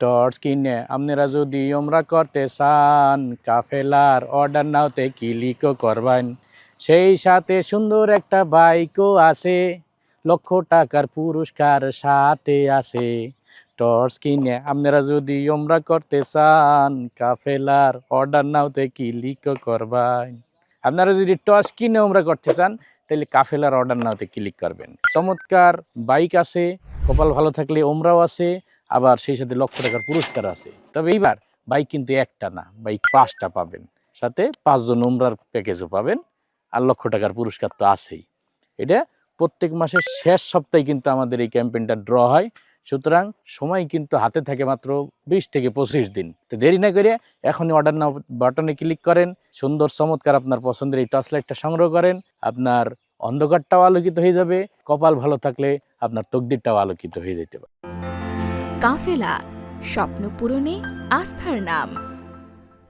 Torch কিনে আপনারা যদি ওমরা করতে চান, কাফেলার অর্ডার নাওতে ক্লিকও করবেন? সেই সাথে সুন্দর একটা বাইকও আছে লক্ষ টাকার পুরস্কার সাথে আছে টর্চ কিনে আপনারা যদি ওমরা করতে চান, কাফেলার অর্ডার নাওতে ক্লিকও করবেন? আপনারা যদি টর্চ কিনে ওমরা করতে চান, তাহলে কাফেলার অর্ডার নাওতে ক্লিক করবেন? চমৎকার বাইক আছে, কপাল ভালো থাকলে ওমরাও আছে আবার সেই সাথে লক্ষ টাকার পুরস্কার আছে। তবে এইবার বাইক কিন্তু একটা না, বাইক পাঁচটা পাবেন। সাথে পাঁচজন উমরার প্যাকেজও পাবেন, আর লক্ষ টাকার পুরস্কার তো আছেই। এটা প্রত্যেক মাসের শেষ সপ্তাহে কিন্তু আমাদের এই ক্যাম্পেইনটা ড্র হয়। সুতরাং সময় কিন্তু হাতে থাকে মাত্র বিশ থেকে পঁচিশ দিন। তো দেরি না করে এখনই অর্ডার নাও বাটনে ক্লিক করেন। সুন্দর, চমৎকার আপনার পছন্দের এই টর্চ লাইটটা সংগ্রহ করেন। আপনার অন্ধকারটাও আলোকিত হয়ে যাবে। কপাল ভালো থাকলে আপনার তকদিরটাও আলোকিত হয়ে যেতে পারে। কাফেলা স্বপ্ন পূরণে আস্থার নাম।